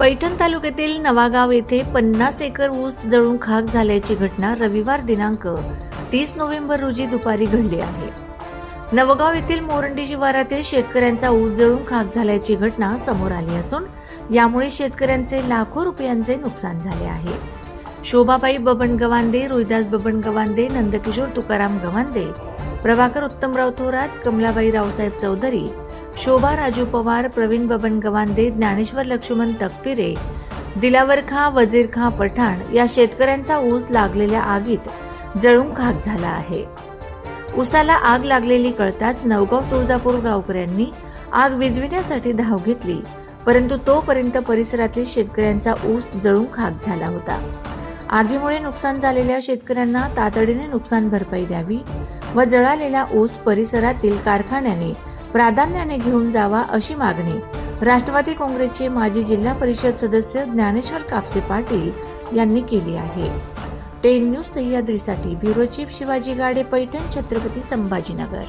पैठण तालुक्यातील नवागाव येथे पन्नास एकर ऊस जळून खाक झाल्याची घटना रविवार दिनांक तीस नोव्हेंबर रोजी दुपारी घडली आहे. नवगाव येथील मोरंडी शिवारातील शेतकऱ्यांचा ऊस जळून खाक झाल्याची घटना समोर आली असून यामुळे शेतकऱ्यांचे लाखो रुपयांचे नुकसान झाले आहे. शोभाबाई बबन गवांदे रोहिदास बबन गवांदे नंदकिशोर तुकाराम गवांदे प्रभाकर उत्तमराव थोरात कमलाबाई रावसाहेब चौधरी शोभा राजू पवार प्रवीण बबन गवांदे ज्ञानेश्वर लक्ष्मण तकपिरे दिलावर खा वजीर खा पठाण या शेतकऱ्यांचा ऊस लागलेल्या आगीत जळून खाक झाला आहे. ऊसाला आग लागलेली कळताच नवगाव तुळजापूर गावकऱ्यांनी आग विझविण्यासाठी धाव घेतली परंतु तोपर्यंत परिसरातील शेतकऱ्यांचा ऊस जळून खाक झाला होता. आगीमुळे नुकसान झालेल्या शेतकऱ्यांना तातडीने नुकसान भरपाई द्यावी व जळालेला ऊस परिसरातील कारखान्याने प्राधान्याने घेऊन जावा अशी मागणी. राष्ट्रवादी काँग्रेसचे माजी जिल्हा परिषद सदस्य ज्ञानेश्वर कापसे पाटील यांनी केली आहे. टेन न्यूज सह्याद्रीसाठी ब्युरो चीफ शिवाजी गाडे पैठण छत्रपती संभाजीनगर.